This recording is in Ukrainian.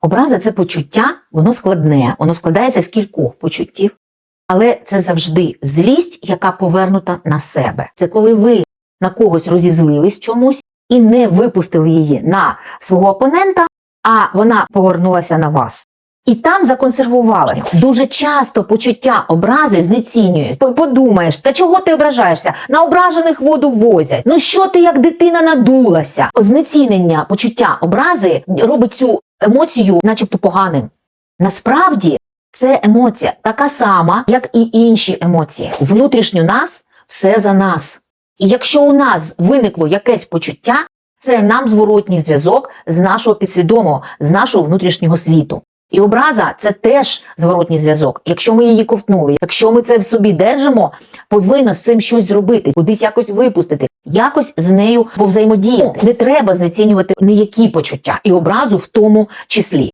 Образа це почуття, воно складне, воно складається з кількох почуттів, але це завжди злість, яка повернута на себе. Це коли ви на когось розізлились чомусь і не випустили її на свого опонента, а вона повернулася на вас. І там законсервувалася. Дуже часто почуття образи знецінюють. Подумаєш, та чого ти ображаєшся? На ображених воду возять. Ну що ти як дитина надулася? Знецінення почуття образи робить цю емоцію, начебто поганим. Насправді це емоція така сама, як і інші емоції. Внутрішньо нас все за нас. І якщо у нас виникло якесь почуття, це нам зворотній зв'язок з нашого підсвідомого, з нашого внутрішнього світу. І образа це теж зворотній зв'язок. Якщо ми її ковтнули, якщо ми це в собі держимо, повинно з цим щось зробити, кудись якось випустити, якось з нею повзаємодіяти. Не треба знецінювати ніякі почуття і образу в тому числі.